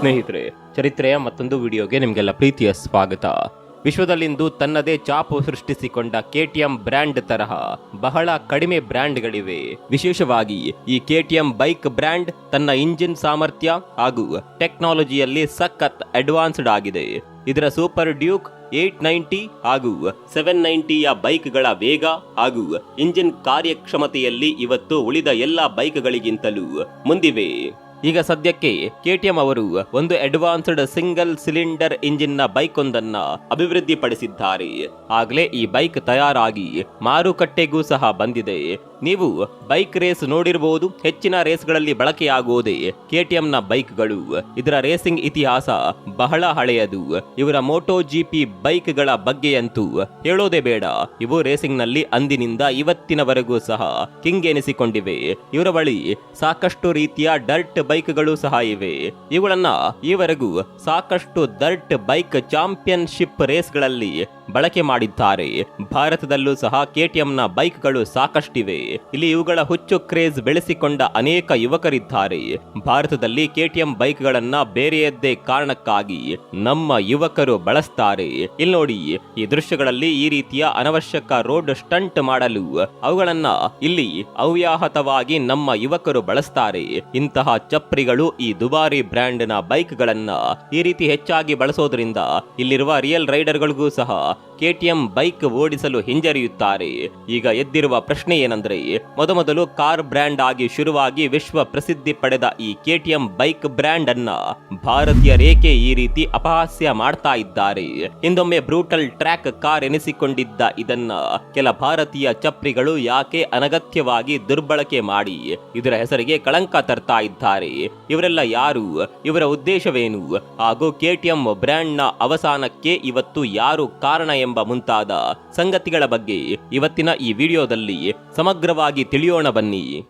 ಸ್ನೇಹಿತರೆ, ಚರಿತ್ರೆಯ ಮತ್ತೊಂದು ವಿಡಿಯೋಗೆ ನಿಮಗೆಲ್ಲ ಪ್ರೀತಿಯ ಸ್ವಾಗತ. ವಿಶ್ವದಲ್ಲಿಂದು ತನ್ನದೇ ಚಾಪು ಸೃಷ್ಟಿಸಿಕೊಂಡ ಕೆಟಿಎಂ ಬ್ರ್ಯಾಂಡ್ ತರಹ ಬಹಳ ಕಡಿಮೆ ಬ್ರ್ಯಾಂಡ್ಗಳಿವೆ. ವಿಶೇಷವಾಗಿ ಈ ಕೆಟಿಎಂ ಬೈಕ್ ಬ್ರ್ಯಾಂಡ್ ತನ್ನ ಇಂಜಿನ್ ಸಾಮರ್ಥ್ಯ ಹಾಗೂ ಟೆಕ್ನಾಲಜಿಯಲ್ಲಿ ಸಖತ್ ಅಡ್ವಾನ್ಸ್ಡ್ ಆಗಿದೆ. ಇದರ ಸೂಪರ್ ಡ್ಯೂಕ್ ಏಟ್ ನೈಂಟಿ ಹಾಗೂ ಸೆವೆನ್ ನೈಂಟಿಯ ಬೈಕ್ಗಳ ವೇಗ ಹಾಗೂ ಇಂಜಿನ್ ಕಾರ್ಯಕ್ಷಮತೆಯಲ್ಲಿ ಇವತ್ತು ಉಳಿದ ಎಲ್ಲ ಬೈಕ್ಗಳಿಗಿಂತಲೂ ಮುಂದಿವೆ. ಈಗ ಸದ್ಯಕ್ಕೆ ಕೆಟಿಎಂ ಅವರು ಒಂದು ಅಡ್ವಾನ್ಸ್ಡ್ ಸಿಂಗಲ್ ಸಿಲಿಂಡರ್ ಇಂಜಿನ್ನ ಬೈಕ್ ಒಂದನ್ನ ಅಭಿವೃದ್ಧಿಪಡಿಸಿದ್ದಾರೆ. ಆಗ್ಲೇ ಈ ಬೈಕ್ ತಯಾರಾಗಿ ಮಾರುಕಟ್ಟೆಗೂ ಸಹ ಬಂದಿದೆ. ನೀವು ಬೈಕ್ ರೇಸ್ ನೋಡಿರಬಹುದು ಹೆಚ್ಚಿನ ರೇಸ್ಗಳಲ್ಲಿ ಬಳಕೆಯಾಗುವುದೇ ನ ಬೈಕ್ಗಳು. ಇದರ ರೇಸಿಂಗ್ ಇತಿಹಾಸ ಬಹಳ ಹಳೆಯದು. ಇವರ ಮೋಟೋ ಜಿಪಿ ಬೈಕ್ಗಳ ಬಗ್ಗೆಯಂತೂ ಹೇಳೋದೇ ಬೇಡ. ಇವು ರೇಸಿಂಗ್ನಲ್ಲಿ ಅಂದಿನಿಂದ ಇವತ್ತಿನವರೆಗೂ ಸಹ ಕಿಂಗ್ ಎನಿಸಿಕೊಂಡಿವೆ ಇವರ ಬಳಿ ಸಾಕಷ್ಟು ರೀತಿಯ ಡರ್ಟ್ ಬೈಕ್ಗಳು ಸಹ ಇವೆ. ಇವುಗಳನ್ನ ಈವರೆಗೂ ಸಾಕಷ್ಟು ದರ್ಟ್ ಬೈಕ್ ಚಾಂಪಿಯನ್ಶಿಪ್ ರೇಸ್ಗಳಲ್ಲಿ ಬಳಕೆ ಮಾಡಿದ್ದಾರೆ. ಭಾರತದಲ್ಲೂ ಸಹ ಕೆಟಿಎಂ ನ ಬೈಕ್ಗಳು ಸಾಕಷ್ಟಿವೆ. ಇಲ್ಲಿ ಇವುಗಳ ಹುಚ್ಚು ಕ್ರೇಜ್ ಬೆಳೆಸಿಕೊಂಡ ಅನೇಕ ಯುವಕರಿದ್ದಾರೆ. ಭಾರತದಲ್ಲಿ ಕೆಟಿಎಂ ಬೈಕ್ಗಳನ್ನ ಬೇರೆಯದ್ದೇ ಕಾರಣಕ್ಕಾಗಿ ನಮ್ಮ ಯುವಕರು ಬಳಸ್ತಾರೆ. ಇಲ್ಲಿ ನೋಡಿ, ಈ ದೃಶ್ಯಗಳಲ್ಲಿ ಈ ರೀತಿಯ ಅನವಶ್ಯಕ ರೋಡ್ ಸ್ಟಂಟ್ ಮಾಡಲು ಅವುಗಳನ್ನ ಇಲ್ಲಿ ಅವ್ಯಾಹತವಾಗಿ ನಮ್ಮ ಯುವಕರು ಬಳಸ್ತಾರೆ. ಇಂತಹ ಚಪ್ರಿಗಳು ಈ ದುಬಾರಿ ಬ್ರ್ಯಾಂಡ್ನ ಬೈಕ್ಗಳನ್ನ ಈ ರೀತಿ ಹೆಚ್ಚಾಗಿ ಬಳಸೋದ್ರಿಂದ ಇಲ್ಲಿರುವ ರಿಯಲ್ ರೈಡರ್ಗಳಿಗೂ ಸಹ ಕೆಟಿಎಂ ಬೈಕ್ ಓಡಿಸಲು ಹಿಂಜರಿಯುತ್ತಾರೆ. ಈಗ ಎದ್ದಿರುವ ಪ್ರಶ್ನೆ ಏನಂದ್ರೆ, ಮೊದಮೊದಲು ಕಾರ್ ಬ್ರ್ಯಾಂಡ್ ಆಗಿ ಶುರುವಾಗಿ ವಿಶ್ವ ಪ್ರಸಿದ್ಧಿ ಪಡೆದ ಈ ಕೆಟಿಎಂ ಬೈಕ್ ಬ್ರ್ಯಾಂಡ್ ಅನ್ನ ಭಾರತೀಯರೇಕೆ ಈ ರೀತಿ ಅಪಹಾಸ್ಯ ಮಾಡ್ತಾ ಇದ್ದಾರೆ. ಹಿಂದೊಮ್ಮೆ ಬ್ರೂಟಲ್ ಟ್ರ್ಯಾಕ್ ಕಾರ್ ಎನಿಸಿಕೊಂಡಿದ್ದ ಇದನ್ನ ಕೆಲ ಭಾರತೀಯ ಚಪ್ರಿಗಳು ಯಾಕೆ ಅನಗತ್ಯವಾಗಿ ದುರ್ಬಳಕೆ ಮಾಡಿ, ಇದರ ಹೆಸರಿಗೆ ಕಳಂಕ ತರ್ತಾ ಇದ್ದಾರೆ. ಇವರೆಲ್ಲ ಯಾರು? ಇವರ ಉದ್ದೇಶವೇನು? ಹಾಗೂ ಕೆಟಿಎಂ ಬ್ರ್ಯಾಂಡ್ನ ಅವಸಾನಕ್ಕೆ ಇವತ್ತು ಯಾರು ಕಾರಣ ಎಂಬ ಮುಂತಾದ ಸಂಗತಿಗಳ ಬಗ್ಗೆ ಇವತ್ತಿನ ಈ ವಿಡಿಯೋದಲ್ಲಿ ಸಮಗ್ರವಾಗಿ ತಿಳಿಯೋಣ ಬನ್ನಿ.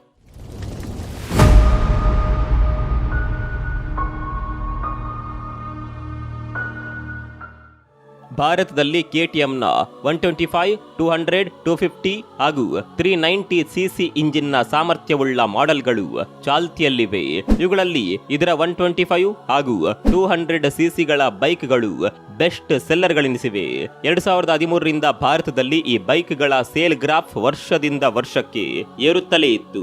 ಭಾರತದಲ್ಲಿ ಕೆಟಿಎಂನ one twenty five, two hundred, two fifty ಹಾಗೂ ತ್ರೀ ನೈಂಟಿ ಸಿಸಿ ಇಂಜಿನ್ನ ಸಾಮರ್ಥ್ಯವುಳ್ಳ ಮಾಡೆಲ್ಗಳು ಚಾಲ್ತಿಯಲ್ಲಿವೆ. ಇವುಗಳಲ್ಲಿ ಇದರ ಒನ್ ಟ್ವೆಂಟಿ ಫೈವ್ ಹಾಗೂ ಟೂ ಹಂಡ್ರೆಡ್ ಸಿಸಿಗಳ ಬೈಕ್ಗಳು ಬೆಸ್ಟ್ ಸೆಲ್ಲರ್ಗಳೆನಿಸಿವೆ. ಎರಡ್ ಸಾವಿರದ ಹದಿಮೂರರಿಂದ ಭಾರತದಲ್ಲಿ ಈ ಬೈಕ್ಗಳ ಸೇಲ್ ಗ್ರಾಫ್ ವರ್ಷದಿಂದ ವರ್ಷಕ್ಕೆ ಏರುತ್ತಲೇ ಇತ್ತು.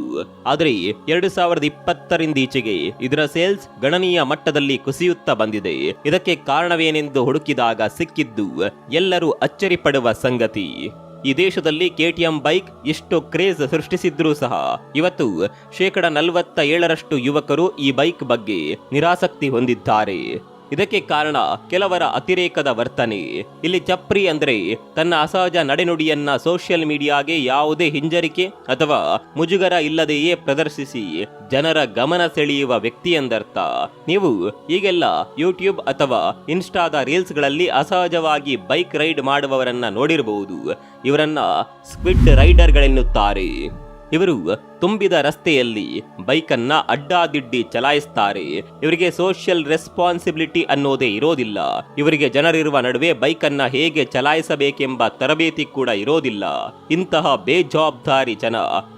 ಆದರೆ ಎರಡು ಸಾವಿರದ ಇಪ್ಪತ್ತರಿಂದ ಈಚೆಗೆ ಇದರ ಸೇಲ್ಸ್ ಗಣನೀಯ ಮಟ್ಟದಲ್ಲಿ ಕುಸಿಯುತ್ತಾ ಬಂದಿದೆ. ಇದಕ್ಕೆ ಕಾರಣವೇನೆಂದು ಹುಡುಕಿದಾಗ ಸಿಕ್ಕಿದ್ದು ಎಲ್ಲರೂ ಅಚ್ಚರಿ ಪಡುವ ಸಂಗತಿ. ಈ ದೇಶದಲ್ಲಿ ಕೆಟಿಎಂ ಬೈಕ್ ಎಷ್ಟು ಕ್ರೇಜ್ ಸೃಷ್ಟಿಸಿದ್ರೂ ಸಹ ಇವತ್ತು ಶೇಕಡ ನಲವತ್ತ ಏಳರಷ್ಟು ಯುವಕರು ಈ ಬೈಕ್ ಬಗ್ಗೆ ನಿರಾಸಕ್ತಿ ಹೊಂದಿದ್ದಾರೆ. ಇದಕ್ಕೆ ಕಾರಣ ಕೆಲವರ ಅತಿರೇಕದ ವರ್ತನೆ. ಇಲ್ಲಿ ಚಪ್ರಿ ಅಂದ್ರೆ ತನ್ನ ಅಸಹಜ ನಡೆನುಡಿಯನ್ನ ಸೋಷಿಯಲ್ ಮೀಡಿಯಾಗೆ ಯಾವುದೇ ಹಿಂಜರಿಕೆ ಅಥವಾ ಮುಜುಗರ ಇಲ್ಲದೆಯೇ ಪ್ರದರ್ಶಿಸಿ ಜನರ ಗಮನ ಸೆಳೆಯುವ ವ್ಯಕ್ತಿ ಎಂದರ್ಥ. ನೀವು ಈಗೆಲ್ಲ ಯೂಟ್ಯೂಬ್ ಅಥವಾ ಇನ್ಸ್ಟಾದ ರೀಲ್ಸ್ಗಳಲ್ಲಿ ಅಸಹಜವಾಗಿ ಬೈಕ್ ರೈಡ್ ಮಾಡುವವರನ್ನ ನೋಡಿರಬಹುದು ಇವರನ್ನ ಸ್ಕ್ವಿಡ್ ರೈಡರ್ಗಳೆನ್ನುತ್ತಾರೆ ಇವರು ತುಂಬಿದ ರಸ್ತೆಯಲ್ಲಿ ಬೈಕನ್ನ ಅಡ್ಡಾದಿಡ್ಡಿ ಚಲಾಯಿಸ್ತಾರೆ. ಇವರಿಗೆ ಸೋಷಿಯಲ್ ರೆಸ್ಪಾನ್ಸಿಬಿಲಿಟಿ ಅನ್ನೋದೇ ಇರೋದಿಲ್ಲ. ಇವರಿಗೆ ಜನರಿರುವ ನಡುವೆ ಬೈಕನ್ನ ಹೇಗೆ ಚಲಾಯಿಸಬೇಕೆಂಬ ತರಬೇತಿ ಕೂಡ ಇರೋದಿಲ್ಲ. ಇಂತಹ ಬೇಜವಾಬ್ದಾರಿ ಜನ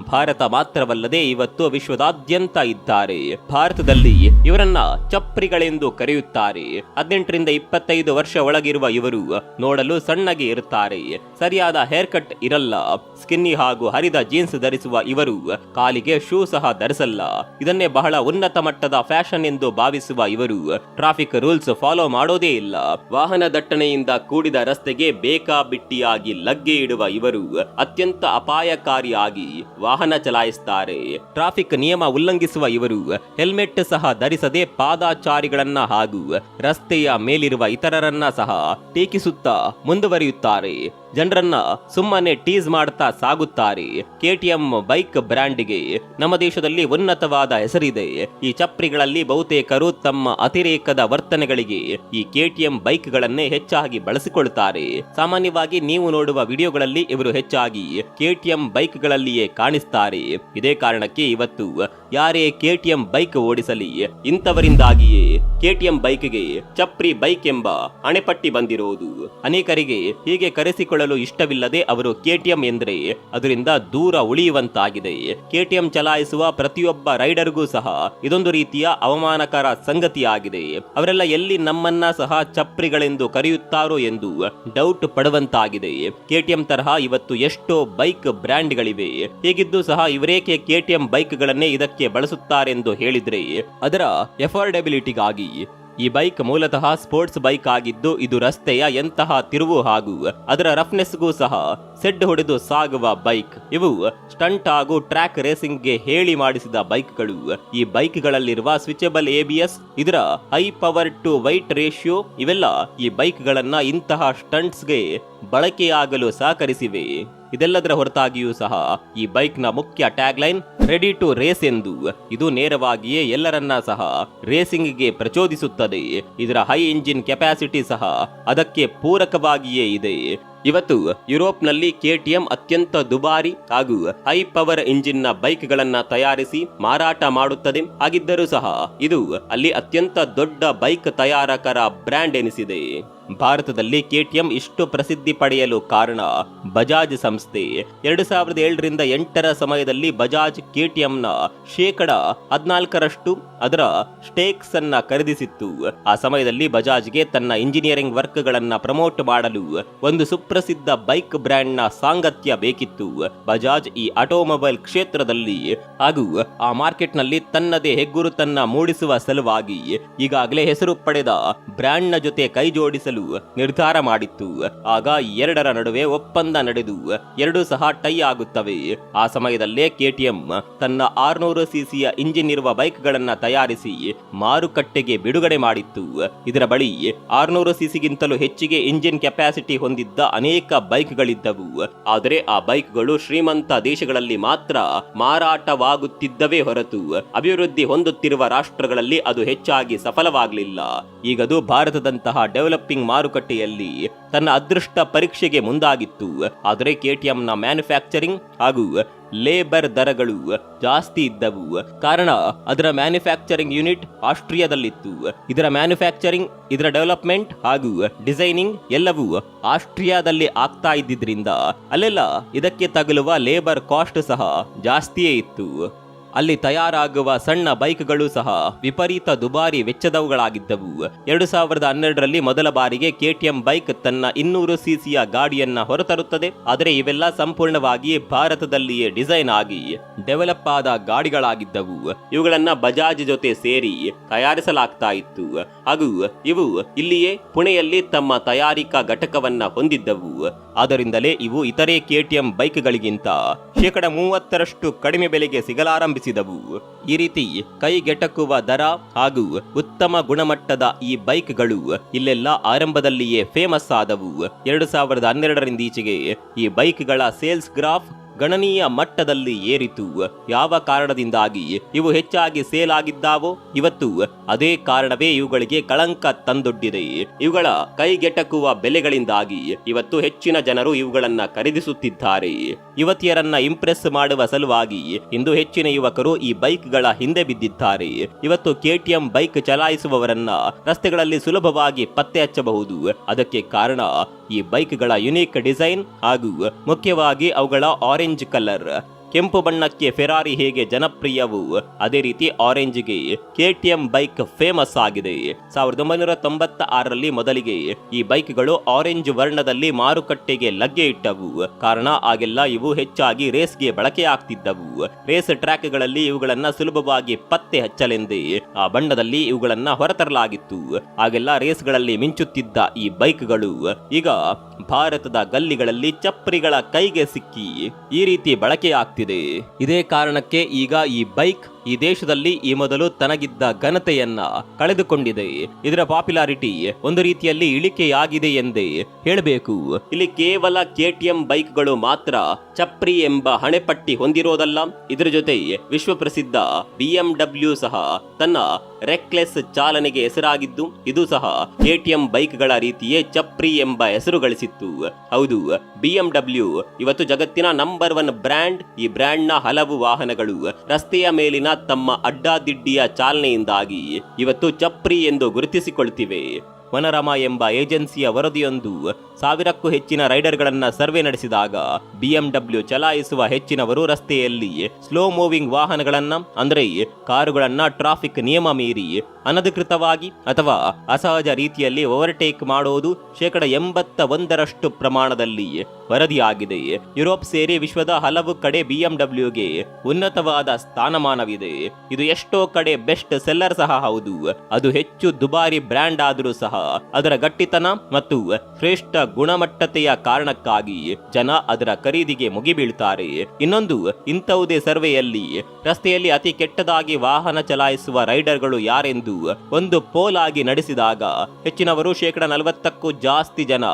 ಭಾರತ ಮಾತ್ರವಲ್ಲದೆ ಇವತ್ತು ವಿಶ್ವದಾದ್ಯಂತ ಇದ್ದಾರೆ. ಭಾರತದಲ್ಲಿ ಇವರನ್ನ ಚಪ್ರಿಗಳೆಂದು ಕರೆಯುತ್ತಾರೆ. ಹದಿನೆಂಟರಿಂದ ಇಪ್ಪತ್ತೈದು ವರ್ಷ ಒಳಗಿರುವ ಇವರು ನೋಡಲು ಸಣ್ಣಗೆ ಇರುತ್ತಾರೆ. ಸರಿಯಾದ ಹೇರ್ ಕಟ್ ಇರಲ್ಲ. ಸ್ಕಿನ್ನಿ ಹಾಗೂ ಹರಿದ ಜೀನ್ಸ್ ಧರಿಸುವ ಇವರು ಕಾಲಿಗೆ ಶೂ ಸಹ ಧರಿಸಲ್ಲ. ಇದನ್ನೇ ಬಹಳ ಉನ್ನತ ಮಟ್ಟದ ಫ್ಯಾಷನ್ ಎಂದು ಭಾವಿಸುವ ಇವರು. ಟ್ರಾಫಿಕ್ ರೂಲ್ಸ್ ಫಾಲೋ ಮಾಡೋದೇ ಇಲ್ಲ. ವಾಹನ ದಟ್ಟಣೆಯಿಂದ ಕೂಡಿದ ರಸ್ತೆಗೆ ಬೇಕಾಬಿಟ್ಟಿಯಾಗಿ ಲಗ್ಗೆ ಇಡುವ ಇವರು ಅತ್ಯಂತ ಅಪಾಯಕಾರಿಯಾಗಿ ವಾಹನ ಚಲಾಯಿಸುತ್ತಾರೆ ಟ್ರಾಫಿಕ್ ನಿಯಮ ಉಲ್ಲಂಘಿಸುವ ಇವರು ಹೆಲ್ಮೆಟ್ ಸಹ ಧರಿಸದೆ ಪಾದಾಚಾರಿಗಳನ್ನ ಹಾಗೂ ರಸ್ತೆಯ ಮೇಲಿರುವ ಇತರರನ್ನ ಸಹ ಟೀಕಿಸುತ್ತಾ ಮುಂದುವರಿಯುತ್ತಾರೆ. ಜನರನ್ನ ಸುಮ್ಮನೆ ಟೀಸ್ ಮಾಡ್ತಾ ಸಾಗುತ್ತಾರೆ. ಕೆಟಿಎಂ ಬೈಕ್ ಬ್ರ್ಯಾಂಡ್ಗೆ ನಮ್ಮ ದೇಶದಲ್ಲಿ ಉನ್ನತವಾದ ಹೆಸರಿದೆ. ಈ ಚಪ್ರಿಗಳಲ್ಲಿ ಬಹುತೇಕರು ತಮ್ಮ ಅತಿರೇಕದ ವರ್ತನೆಗಳಿಗೆ ಈ ಕೆಟಿಎಂ ಬೈಕ್ಗಳನ್ನೇ ಹೆಚ್ಚಾಗಿ ಬಳಸಿಕೊಳ್ಳುತ್ತಾರೆ ಸಾಮಾನ್ಯವಾಗಿ ನೀವು ನೋಡುವ ವಿಡಿಯೋಗಳಲ್ಲಿ ಇವರು ಹೆಚ್ಚಾಗಿ ಕೆಟಿಎಂ ಬೈಕ್ಗಳಲ್ಲಿಯೇ ಕಾಣಿಸ್ತಾರೆ. ಇದೇ ಕಾರಣಕ್ಕೆ ಇವತ್ತು ಯಾರೇ ಕೆಟಿಎಂ ಬೈಕ್ ಓಡಿಸಲಿ, ಇಂಥವರಿಂದಾಗಿಯೇ ಕೆಟಿಎಂ ಬೈಕ್ಗೆ ಚಪ್ರಿ ಬೈಕ್ ಎಂಬ ಅಣೆಪಟ್ಟಿ ಬಂದಿರುವುದು ಅನೇಕರಿಗೆ ಹೀಗೆ ಕರೆಸಿಕೊಳ್ಳ ತೆಗೆದುಕೊಳ್ಳಲು ಇಷ್ಟವಿಲ್ಲದೆ ಅವರು ಕೆಟಿಎಂ ಎಂದರೆ, ಅದರಿಂದ ದೂರ ಉಳಿಯುವಂತಾಗಿದೆ. ಕೆಟಿಎಂ ಚಲಾಯಿಸುವ ಪ್ರತಿಯೊಬ್ಬ ರೈಡರ್ಗೂ ಸಹ ಇದೊಂದು ರೀತಿಯ ಅವಮಾನಕರ ಸಂಗತಿಯಾಗಿದೆ. ಅವರೆಲ್ಲ ಎಲ್ಲಿ ನಮ್ಮನ್ನ ಸಹ ಚಪ್ರಿಗಳೆಂದು ಕರೆಯುತ್ತಾರೋ ಎಂದು ಡೌಟ್ ಪಡುವಂತಾಗಿದೆ. ಕೆಟಿಎಂ ತರಹ ಇವತ್ತು ಎಷ್ಟೋ ಬೈಕ್ ಬ್ರ್ಯಾಂಡ್ಗಳಿವೆ. ಹೀಗಿದ್ದು ಸಹ ಇವರೇಕೆ ಕೆಟಿಎಂ ಬೈಕ್ಗಳನ್ನೇ ಇದಕ್ಕೆ ಬಳಸುತ್ತಾರೆಂದು ಹೇಳಿದ್ರೆ, ಅದರ ಎಫೋರ್ಡೆಬಿಲಿಟಿಗಾಗಿ ಈ ಬೈಕ್ ಮೂಲತಃ ಸ್ಪೋರ್ಟ್ಸ್ ಬೈಕ್ ಆಗಿದ್ದು ಇದು ರಸ್ತೆಯ ಎಂತಹ ತಿರುವು ಹಾಗೂ ಅದರ ರಫ್ನೆಸ್ಗೂ ಸಹ ಸೆಡ್ ಹೊಡೆದು ಸಾಗುವ ಬೈಕ್. ಇವು ಸ್ಟಂಟ್ ಹಾಗೂ ಟ್ರ್ಯಾಕ್ ರೇಸಿಂಗ್ಗೆ ಹೇಳಿ ಮಾಡಿಸಿದ ಬೈಕ್ಗಳು. ಈ ಬೈಕ್ಗಳಲ್ಲಿರುವ ಸ್ವಿಚಬಲ್ ಎಬಿಎಸ್ ಇದರ high power to weight ratio ಇವೆಲ್ಲ ಈ ಬೈಕ್ಗಳನ್ನ ಇಂತಹ ಸ್ಟಂಟ್ಸ್ಗೆ ಬಳಕೆಯಾಗಲು ಸಹಕರಿಸಿವೆ. ಇದೆಲ್ಲದರ ಹೊರತಾಗಿಯೂ ಸಹ ಈ ಬೈಕ್ನ ಮುಖ್ಯ ಟ್ಯಾಗ್ಲೈನ್ ರೆಡಿ ಟು ರೇಸ್ ಎಂದು ಇದು ನೇರವಾಗಿಯೇ ಎಲ್ಲರನ್ನ ಸಹ ರೇಸಿಂಗ್ಗೆ ಪ್ರಚೋದಿಸುತ್ತದೆ. ಇದರ ಹೈ ಇಂಜಿನ್ ಕೆಪಾಸಿಟಿ ಸಹ ಅದಕ್ಕೆ ಪೂರಕವಾಗಿಯೇ ಇದೆ. ಇವತ್ತು ಯುರೋಪ್ನಲ್ಲಿ ಎಂ ಅತ್ಯಂತ ದುಬಾರಿ ಹಾಗೂ ಹೈ ಪವರ್ ಇಂಜಿನ್ನ ಬೈಕ್ಗಳನ್ನ ತಯಾರಿಸಿ ಮಾರಾಟ ಮಾಡುತ್ತದೆ. ಹಾಗಿದ್ದರೂ ಸಹ ಇದು ಅಲ್ಲಿ ಅತ್ಯಂತ ದೊಡ್ಡ ಬೈಕ್ ತಯಾರಕರ ಬ್ರ್ಯಾಂಡ್ ಎನಿಸಿದೆ. ಭಾರತದಲ್ಲಿ ಕೆಟಿಎಂ ಇಷ್ಟು ಪ್ರಸಿದ್ಧಿ ಪಡೆಯಲು ಕಾರಣ ಬಜಾಜ್ ಸಂಸ್ಥೆ. ಎರಡು ಸಾವಿರದ ಏಳರಿಂದ ಎಂಟರ ಸಮಯದಲ್ಲಿ ಬಜಾಜ್ ಕೆಟಿಎಂನ ಶೇಕಡ ಹದಿನಾಲ್ಕರಷ್ಟು ಅದರ ಸ್ಟೇಕ್ಸ್ ಅನ್ನ ಖರೀದಿಸಿತ್ತು. ಆ ಸಮಯದಲ್ಲಿ ಬಜಾಜ್ಗೆ ತನ್ನ ಇಂಜಿನಿಯರಿಂಗ್ ವರ್ಕ್ಗಳನ್ನ ಪ್ರಮೋಟ್ ಮಾಡಲು ಒಂದು ಸುಪ್ರಸಿದ್ಧ ಬೈಕ್ ಬ್ರ್ಯಾಂಡ್ನ ಸಾಂಗತ್ಯ ಬೇಕಿತ್ತು. ಬಜಾಜ್ ಈ ಆಟೋಮೊಬೈಲ್ ಕ್ಷೇತ್ರದಲ್ಲಿ ಹಾಗೂ ಆ ಮಾರ್ಕೆಟ್ನಲ್ಲಿ ತನ್ನದೇ ಹೆಗ್ಗುರುತನ್ನ ಮೂಡಿಸುವ ಸಲುವಾಗಿ ಈಗಾಗಲೇ ಹೆಸರು ಪಡೆದ ಬ್ರ್ಯಾಂಡ್ನ ಜೊತೆ ಕೈ ಜೋಡಿಸಲು ನಿರ್ಧಾರ ಮಾಡಿತ್ತು. ಆಗ ಎರಡರ ನಡುವೆ ಒಪ್ಪಂದ ನಡೆದು, ಎರಡು ಸಹ ಟೈ ಆಗುತ್ತವೆ. ಆ ಸಮಯದಲ್ಲೇ ಕೆಟಿಎಂ ತನ್ನ ಆರ್ನೂರು ಸಿಸಿಯ ಇಂಜಿನ್ ಇರುವ ಬೈಕ್ಗಳನ್ನು ತಯಾರಿಸಿ, ಮಾರುಕಟ್ಟೆಗೆ ಬಿಡುಗಡೆ ಮಾಡಿತ್ತು. ಇದರ ಬಳಿ ಆರ್ನೂರು ಸಿಸಿಗಿಂತಲೂ ಹೆಚ್ಚಿಗೆ ಇಂಜಿನ್ ಕೆಪಾಸಿಟಿ ಹೊಂದಿದ್ದ ಅನೇಕ ಬೈಕ್ಗಳಿದ್ದವು. ಆದರೆ ಆ ಬೈಕ್ಗಳು ಶ್ರೀಮಂತ ದೇಶಗಳಲ್ಲಿ ಮಾತ್ರ ಮಾರಾಟವಾಗುತ್ತಿದ್ದವೇ ಹೊರತು, ಅಭಿವೃದ್ಧಿ ಹೊಂದುತ್ತಿರುವ ರಾಷ್ಟ್ರಗಳಲ್ಲಿ ಅದು ಹೆಚ್ಚಾಗಿ ಸಫಲವಾಗಲಿಲ್ಲ. ಈಗದು ಭಾರತದಂತಹ ಡೆವಲಪಿಂಗ್ ಮಾರುಕಟ್ಟೆಯಲ್ಲಿ ತನ್ನ ಅದೃಷ್ಟ ಪರೀಕ್ಷೆಗೆ ಮುಂದಾಗಿತ್ತು. ಆದರೆ ಕೆಟಿಎಂನ ಮ್ಯಾನುಫ್ಯಾಕ್ಚರಿಂಗ್ ಹಾಗೂ ಲೇಬರ್ ದರಗಳು ಜಾಸ್ತಿ ಇದ್ದವು. ಕಾರಣ, ಅದರ ಮ್ಯಾನುಫ್ಯಾಕ್ಚರಿಂಗ್ ಯೂನಿಟ್ ಆಸ್ಟ್ರಿಯಾದಲ್ಲಿತ್ತು. ಇದರ ಮ್ಯಾನುಫ್ಯಾಕ್ಚರಿಂಗ್ ಇದರ ಡೆವಲಪ್ಮೆಂಟ್ ಹಾಗೂ ಡಿಸೈನಿಂಗ್ ಎಲ್ಲವೂ ಆಸ್ಟ್ರಿಯಾದಲ್ಲಿ ಆಗ್ತಾ ಇದ್ದಿದ್ರಿಂದ ಅಲ್ಲೆಲ್ಲ ಇದಕ್ಕೆ ತಗುಲುವ ಲೇಬರ್ ಕಾಸ್ಟ್ ಸಹ ಜಾಸ್ತಿಯೇ ಇತ್ತು. ಅಲ್ಲಿ ತಯಾರಾಗುವ ಸಣ್ಣ ಬೈಕ್ಗಳು ಸಹ ವಿಪರೀತ ದುಬಾರಿ ವೆಚ್ಚದವುಗಳಾಗಿದ್ದವು. ಎರಡು ಸಾವಿರದ ಹನ್ನೆರಡರಲ್ಲಿ ಮೊದಲ ಬಾರಿಗೆ ಕೆಟಿಎಂ ಬೈಕ್ ತನ್ನ ಇನ್ನೂರು ಸಿಸಿಯ ಗಾಡಿಯನ್ನ ಹೊರತರುತ್ತದೆ. ಆದರೆ ಇವೆಲ್ಲ ಸಂಪೂರ್ಣವಾಗಿ ಭಾರತದಲ್ಲಿಯೇ ಡಿಸೈನ್ ಆಗಿ ಡೆವಲಪ್ ಆದ ಗಾಡಿಗಳಾಗಿದ್ದವು. ಇವುಗಳನ್ನ ಬಜಾಜ್ ಜೊತೆ ಸೇರಿ ತಯಾರಿಸಲಾಗ್ತಾ ಇತ್ತು. ಹಾಗೂ ಇವು ಇಲ್ಲಿಯೇ ಪುಣೆಯಲ್ಲಿ ತಮ್ಮ ತಯಾರಿಕಾ ಘಟಕವನ್ನ ಹೊಂದಿದ್ದವು. ಆದ್ದರಿಂದಲೇ ಇವು ಇತರೆ ಕೆಟಿಎಂ ಬೈಕ್ಗಳಿಗಿಂತ ಶೇಕಡ ಮೂವತ್ತರಷ್ಟು ಕಡಿಮೆ ಬೆಲೆಗೆ ಸಿಗಲಾರಂಭಿಸಿದವು ಈ ರೀತಿ ಕೈಗೆಟಕುವ ದರ ಹಾಗೂ ಉತ್ತಮ ಗುಣಮಟ್ಟದ ಈ ಬೈಕ್ಗಳು ಇಲ್ಲೆಲ್ಲ ಆರಂಭದಲ್ಲಿಯೇ ಫೇಮಸ್ ಆದವು. ಎರಡು ಸಾವಿರದ ಹನ್ನೆರಡರಿಂದ ಈಚೆಗೆ ಈ ಬೈಕ್ಗಳ ಸೇಲ್ಸ್ ಗ್ರಾಫ್ ಗಣನೀಯ ಮಟ್ಟದಲ್ಲಿ ಏರಿತು. ಯಾವ ಕಾರಣದಿಂದಾಗಿ ಇವು ಹೆಚ್ಚಾಗಿ ಸೇಲ್ ಆಗಿದ್ದಾವೋ ಇವತ್ತು ಅದೇ ಕಾರಣವೇ ಇವುಗಳಿಗೆ ಕಳಂಕ ತಂದೊಡ್ಡಿದೆ. ಇವುಗಳ ಕೈಗೆಟಕುವ ಬೆಲೆಗಳಿಂದಾಗಿ ಇವತ್ತು ಹೆಚ್ಚಿನ ಜನರು ಇವುಗಳನ್ನ ಖರೀದಿಸುತ್ತಿದ್ದಾರೆ. ಯುವತಿಯರನ್ನ ಇಂಪ್ರೆಸ್ ಮಾಡುವ ಸಲುವಾಗಿ ಇಂದು ಹೆಚ್ಚಿನ ಯುವಕರು ಈ ಬೈಕ್ಗಳ ಹಿಂದೆ ಬಿದ್ದಿದ್ದಾರೆ. ಇವತ್ತು ಕೆಟಿಎಂ ಬೈಕ್ ಚಲಾಯಿಸುವವರನ್ನ ರಸ್ತೆಗಳಲ್ಲಿ ಸುಲಭವಾಗಿ ಪತ್ತೆ ಹಚ್ಚಬಹುದು. ಅದಕ್ಕೆ ಕಾರಣ ಈ ಬೈಕ್ಗಳ ಯುನೀಕ್ ಡಿಸೈನ್ ಹಾಗೂ ಮುಖ್ಯವಾಗಿ ಅವುಗಳ ಆರೆಂಜ್ ऑरेंज कलर ಕೆಂಪು ಬಣ್ಣಕ್ಕೆ ಫೆರಾರಿ ಹೇಗೆ ಜನಪ್ರಿಯವು? ಅದೇ ರೀತಿ ಆರೆಂಜ್ಗೆ ಕೆಟಿಎಂ ಬೈಕ್ ಫೇಮಸ್ ಆಗಿದೆ. ಸಾವಿರದ ಒಂಬೈನೂರ ತೊಂಬತ್ತ ಆರರಲ್ಲಿ ಮೊದಲಿಗೆ ಈ ಬೈಕ್ಗಳು ಆರೆಂಜ್ ವರ್ಣದಲ್ಲಿ ಮಾರುಕಟ್ಟೆಗೆ ಲಗ್ಗೆ ಇಟ್ಟವು. ಕಾರಣ ಆಗೆಲ್ಲ ಇವು ಹೆಚ್ಚಾಗಿ ರೇಸ್ಗೆ ಬಳಕೆಯಾಗ್ತಿದ್ದವು ರೇಸ್ ಟ್ರ್ಯಾಕ್ಗಳಲ್ಲಿ ಇವುಗಳನ್ನ ಸುಲಭವಾಗಿ ಪತ್ತೆ ಹಚ್ಚಲೆಂದೇ ಆ ಬಣ್ಣದಲ್ಲಿ ಇವುಗಳನ್ನ ಹೊರತರಲಾಗಿತ್ತು. ಆಗೆಲ್ಲ ರೇಸ್ಗಳಲ್ಲಿ ಮಿಂಚುತ್ತಿದ್ದ ಈ ಬೈಕ್ಗಳು ಈಗ ಭಾರತದ ಗಲ್ಲಿಗಳಲ್ಲಿ ಚಪ್ರಿಗಳ ಕೈಗೆ ಸಿಕ್ಕಿ ಈ ರೀತಿ ಬಳಕೆಯಾಗ್ತಿದೆ ಇದೇ ಕಾರಣಕ್ಕೆ ಈಗ ಈ ಬೈಕ್ ಈ ದೇಶದಲ್ಲಿ ಈ ಮೊದಲು ತನಗಿದ್ದ ಘನತೆಯನ್ನ ಕಳೆದುಕೊಂಡಿದೆ. ಇದರ ಪಾಪ್ಯುಲಾರಿಟಿ ಒಂದು ರೀತಿಯಲ್ಲಿ ಇಳಿಕೆಯಾಗಿದೆ ಎಂದೇ ಹೇಳಬೇಕು. ಇಲ್ಲಿ ಕೇವಲ ಕೆಟಿಎಂ ಬೈಕ್ಗಳು ಮಾತ್ರ ಚಪ್ರಿ ಎಂಬ ಹಣೆಪಟ್ಟಿ ಹೊಂದಿರೋದಲ್ಲ. ಇದರ ಜೊತೆ ವಿಶ್ವಪ್ರಸಿದ್ಧ ಬಿಎಂಡಬ್ಲ್ಯೂ ಸಹ ತನ್ನ ರೆಕ್ಲೆಸ್ ಚಾಲನೆಗೆ ಹೆಸರಾಗಿದ್ದು, ಇದು ಸಹ ಕೆಟಿಎಂ ಬೈಕ್ಗಳ ರೀತಿಯೇ ಚಪ್ರಿ ಎಂಬ ಹೆಸರು ಗಳಿಸಿತ್ತು. ಹೌದು ಬಿಎಂಡಬ್ಲ್ಯೂ ಇವತ್ತು ಜಗತ್ತಿನ ನಂಬರ್ ಒನ್ ಬ್ರ್ಯಾಂಡ್. ಈ ಬ್ರ್ಯಾಂಡ್ನ ಹಲವು ವಾಹನಗಳು ರಸ್ತೆಯ ಮೇಲಿನ ತಮ್ಮ ಅಡ್ಡಾದಿಡ್ಡಿಯ ಚಾಲನೆಯಿಂದಾಗಿ ಇವತ್ತು ಚಪ್ರಿ ಎಂದು ಗುರುತಿಸಿಕೊಳ್ತಿವೆ. ವನರಮ ಎಂಬ ಏಜೆನ್ಸಿಯ ವರದಿಯೊಂದು ಸಾವಿರಕ್ಕೂ ಹೆಚ್ಚಿನ ರೈಡರ್ಗಳನ್ನ ಸರ್ವೆ ನಡೆಸಿದಾಗ ಬಿಎಂಡಬ್ಲ್ಯೂ ಚಲಾಯಿಸುವ ಹೆಚ್ಚಿನವರು ರಸ್ತೆಯಲ್ಲಿ ಸ್ಲೋ ಮೂವಿಂಗ್ ವಾಹನಗಳನ್ನ, ಅಂದರೆ ಕಾರುಗಳನ್ನ ಟ್ರಾಫಿಕ್ ನಿಯಮ ಮೀರಿ ಅನಧಿಕೃತವಾಗಿ ಅಥವಾ ಅಸಹಜ ರೀತಿಯಲ್ಲಿ ಓವರ್ಟೇಕ್ ಮಾಡುವುದು ಶೇಕಡ ಎಂಬತ್ತ ಒಂದರಷ್ಟು ಪ್ರಮಾಣದಲ್ಲಿ ವರದಿಯಾಗಿದೆ. ಯುರೋಪ್ ಸೇರಿ ವಿಶ್ವದ ಹಲವು ಕಡೆ ಬಿಎಂಡಬ್ಲ್ಯೂಗೆ ಉನ್ನತವಾದ ಸ್ಥಾನಮಾನವಿದೆ. ಇದು ಎಷ್ಟೋ ಕಡೆ ಬೆಸ್ಟ್ ಸೆಲ್ಲರ್ ಸಹ ಹೌದು. ಅದು ಹೆಚ್ಚು ದುಬಾರಿ ಬ್ರ್ಯಾಂಡ್ ಆದರೂ ಸಹ ಅದರ ಗಟ್ಟಿತನ ಮತ್ತು ಶ್ರೇಷ್ಠ ಗುಣಮಟ್ಟತೆಯ ಕಾರಣಕ್ಕಾಗಿ ಜನ ಅದರ ಖರೀದಿಗೆ ಮುಗಿಬೀಳ್ತಾರೆ. ಇನ್ನೊಂದು, ಇಂಥವುದೇ ಸರ್ವೆಯಲ್ಲಿ, ರಸ್ತೆಯಲ್ಲಿ ಅತಿ ಕೆಟ್ಟದಾಗಿ ವಾಹನ ಚಲಾಯಿಸುವ ರೈಡರ್ಗಳು ಯಾರೆಂದು ಒಂದು ಪೋಲ್ ಆಗಿ ನಡೆಸಿದಾಗ ಹೆಚ್ಚಿನವರು ಶೇಕಡ ನಲವತ್ತಕ್ಕೂ ಜಾಸ್ತಿ ಜನ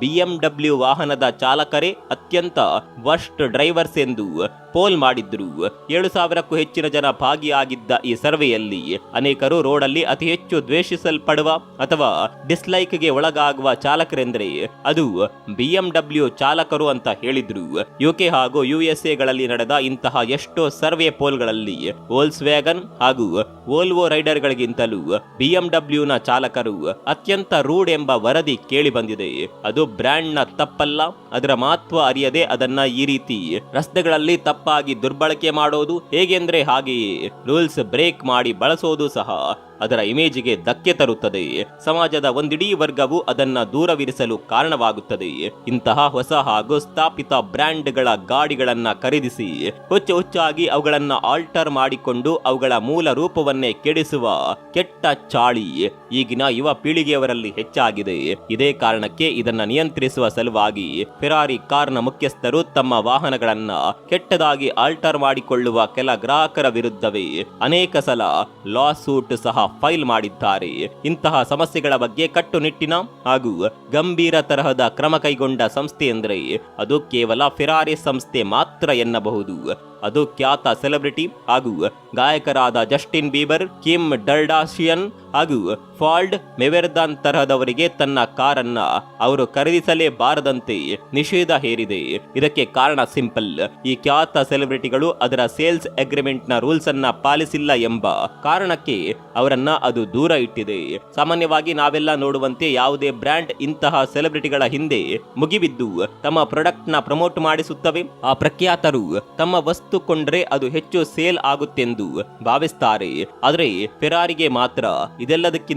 ಬಿಎಂಡಬ್ಲ್ಯೂ ವಾಹನದ ಚಾಲಕರೇ ಅತ್ಯಂತ ವರ್ಸ್ಟ್ ಡ್ರೈವರ್ಸ್ ಎಂದು ಪೋಲ್ ಮಾಡಿದ್ರು ಏಳು ಸಾವಿರಕ್ಕೂ ಹೆಚ್ಚಿನ ಜನ ಭಾಗಿಯಾಗಿದ್ದ ಈ ಸರ್ವೆಯಲ್ಲಿ ಅನೇಕರು ರೋಡಲ್ಲಿ ಅತಿ ಹೆಚ್ಚು ದ್ವೇಷಿಸಲ್ಪಡುವ ಅಥವಾ ಡಿಸ್ಲೈಕ್ಗೆ ಒಳಗಾಗುವ ಚಾಲಕರೆಂದರೆ ಅದು ಬಿಎಂಡಬ್ಲ್ಯೂ ಚಾಲಕರು ಅಂತ ಹೇಳಿದ್ರು. ಯುಕೆ ಹಾಗೂ ಯುಎಸ್ಎಗಳಲ್ಲಿ ನಡೆದ ಇಂತಹ ಎಷ್ಟೋ ಸರ್ವೆ ಪೋಲ್ಗಳಲ್ಲಿ ವೋಲ್ಸ್ ವ್ಯಾಗನ್ ಹಾಗೂ ವೋಲ್ವೋ ರೈಡರ್ಗಳಿಗಿಂತಲೂ ಬಿಎಂಡಬ್ಲ್ಯೂನ ಚಾಲಕರು ಅತ್ಯಂತ ರೂಡ್ ಎಂಬ ವರದಿ ಕೇಳಿ ಬಂದಿದೆ. ಅದು ಬ್ರ್ಯಾಂಡ್ನ ತಪ್ಪಲ್ಲ, ಅದರ ಮಹತ್ವ ಅರಿಯದೆ ಅದನ್ನ ಈ ರೀತಿ ರಸ್ತೆಗಳಲ್ಲಿ ತಪ್ಪಾಗಿ ದುರ್ಬಳಕೆ ಮಾಡೋದು ಹೇಗೆಂದ್ರೆ ಹಾಗೆಯೇ. ರೂಲ್ಸ್ ಬ್ರೇಕ್ ಮಾಡಿ ಬಳಸೋದು ಸಹ. ಅದರ ಇಮೇಜಿಗೆ ಧಕ್ಕೆ ತರುತ್ತದೆ ಸಮಾಜದ ಒಂದಿಡೀ ವರ್ಗವು ಅದನ್ನ ದೂರವಿರಿಸಲು ಕಾರಣವಾಗುತ್ತದೆ ಇಂತಹ ಹೊಸ ಹಾಗೂ ಸ್ಥಾಪಿತ ಬ್ರ್ಯಾಂಡ್ಗಳ ಗಾಡಿಗಳನ್ನ ಖರೀದಿಸಿ ಹುಚ್ಚು ಹುಚ್ಚಾಗಿ ಅವುಗಳನ್ನ ಆಲ್ಟರ್ ಮಾಡಿಕೊಂಡು ಅವುಗಳ ಮೂಲ ರೂಪವನ್ನೇ ಕೆಡಿಸುವ ಕೆಟ್ಟ ಚಾಳಿ ಈಗಿನ ಯುವ ಪೀಳಿಗೆಯವರಲ್ಲಿ ಹೆಚ್ಚಾಗಿದೆ ಇದೇ ಕಾರಣಕ್ಕೆ ಇದನ್ನ ನಿಯಂತ್ರಿಸುವ ಸಲುವಾಗಿ ಫೆರಾರಿ ಕಾರ್ನ ಮುಖ್ಯಸ್ಥರು ತಮ್ಮ ವಾಹನಗಳನ್ನ ಕೆಟ್ಟದಾಗಿ ಆಲ್ಟರ್ ಮಾಡಿಕೊಳ್ಳುವ ಕೆಲ ಗ್ರಾಹಕರ ವಿರುದ್ಧವೇ? ಅನೇಕ ಸಲ ಲಾ ಸೂಟ್ ಸಹ ಫೈಲ್ ಮಾಡಿದ್ದಾರೆ. ಇಂತಹ ಸಮಸ್ಯೆಗಳ ಬಗ್ಗೆ ಕಟ್ಟುನಿಟ್ಟಿನ ಹಾಗೂ ಗಂಭೀರ ತರಹದ ಕ್ರಮ ಕೈಗೊಂಡ ಸಂಸ್ಥೆ ಎಂದರೆ ಅದು ಕೇವಲ ಫಿರಾರಿ ಸಂಸ್ಥೆ ಮಾತ್ರ ಎನ್ನಬಹುದು. ಅದು ಖ್ಯಾತ ಸೆಲೆಬ್ರಿಟಿ ಹಾಗೂ ಗಾಯಕರಾದ ಜಸ್ಟಿನ್ ಬೀಬರ್, ಕಿಮ್ ಡರ್ಡಾಶಿಯನ್ ಹಾಗೂ ಫಾಲ್ಡ್ ಮೆವೆರ್ದಾನ್ ತರಹದವರಿಗೆ ತನ್ನ ಕಾರನ್ನ ಅವರು ಖರೀದಿಸಲೇಬಾರದಂತೆ ನಿಷೇಧ ಹೇರಿದೆ. ಇದಕ್ಕೆ ಕಾರಣ ಸಿಂಪಲ್. ಈ ಖ್ಯಾತ ಸೆಲೆಬ್ರಿಟಿಗಳು ಅದರ ಸೇಲ್ಸ್ ಅಗ್ರಿಮೆಂಟ್ನ ರೂಲ್ಸ್ ಅನ್ನ ಪಾಲಿಸಿಲ್ಲ ಎಂಬ ಕಾರಣಕ್ಕೆ ಅವರನ್ನ ಅದು ದೂರ ಇಟ್ಟಿದೆ. ಸಾಮಾನ್ಯವಾಗಿ ನಾವೆಲ್ಲ ನೋಡುವಂತೆ ಯಾವುದೇ ಬ್ರ್ಯಾಂಡ್ ಇಂತಹ ಸೆಲೆಬ್ರಿಟಿಗಳ ಹಿಂದೆ ಮುಗಿಬಿದ್ದು, ತಮ್ಮ ಪ್ರಾಡಕ್ಟ್ನ ಪ್ರಮೋಟ್ ಮಾಡಿಸುತ್ತವೆ. ಆ ಪ್ರಖ್ಯಾತರು ತಮ್ಮ ವಸ್ತು ಕೊಂಡ್ರೆ ಅದು ಹೆಚ್ಚು ಸೇಲ್ ಆಗುತ್ತೆಂದು ಭಾವಿಸ್ತಾರೆ. ಆದರೆ, ಫೆರಾರಿಗೆ ಮಾತ್ರ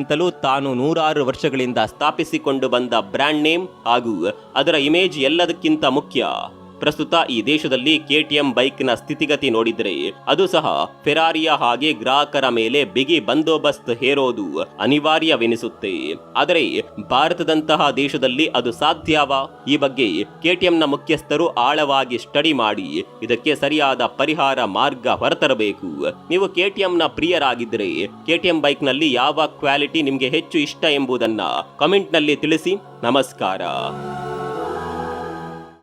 ಇದೆಲ್ಲದಕ್ಕಿಂತಲೂ ತಾನು ನೂರಾರು ವರ್ಷಗಳಿಂದ ಸ್ಥಾಪಿಸಿಕೊಂಡು ಬಂದ ಬ್ರ್ಯಾಂಡ್ ನೇಮ್ ಹಾಗೂ ಅದರ ಇಮೇಜ್ ಎಲ್ಲದಕ್ಕಿಂತ ಮುಖ್ಯ. ಪ್ರಸ್ತುತ ಈ ದೇಶದಲ್ಲಿ ಕೆಟಿಎಂ ಬೈಕ್ನ ಸ್ಥಿತಿಗತಿ ನೋಡಿದ್ರೆ ಅದು ಸಹ ಫೆರಾರಿಯ ಹಾಗೆ ಗ್ರಾಹಕರ ಮೇಲೆ ಬಿಗಿ ಬಂದೋಬಸ್ತ್ ಹೇರೋದು ಅನಿವಾರ್ಯವೆನಿಸುತ್ತೆ. ಆದರೆ ಭಾರತದಂತಹ ದೇಶದಲ್ಲಿ ಅದು ಸಾಧ್ಯವಾ? ಈ ಬಗ್ಗೆ ಕೆಟಿಎಂನ ಮುಖ್ಯಸ್ಥರು ಆಳವಾಗಿ ಸ್ಟಡಿ ಮಾಡಿ ಇದಕ್ಕೆ ಸರಿಯಾದ ಪರಿಹಾರ ಮಾರ್ಗ ಹೊರತರಬೇಕು. ನೀವು ಕೆಟಿಎಂನ ಪ್ರಿಯರಾಗಿದ್ದರೆ ಕೆಟಿಎಂ ಬೈಕ್ನಲ್ಲಿ ಯಾವ ಕ್ವಾಲಿಟಿ ನಿಮಗೆ ಹೆಚ್ಚು ಇಷ್ಟ ಎಂಬುದನ್ನು ಕಮೆಂಟ್ನಲ್ಲಿ ತಿಳಿಸಿ. ನಮಸ್ಕಾರ.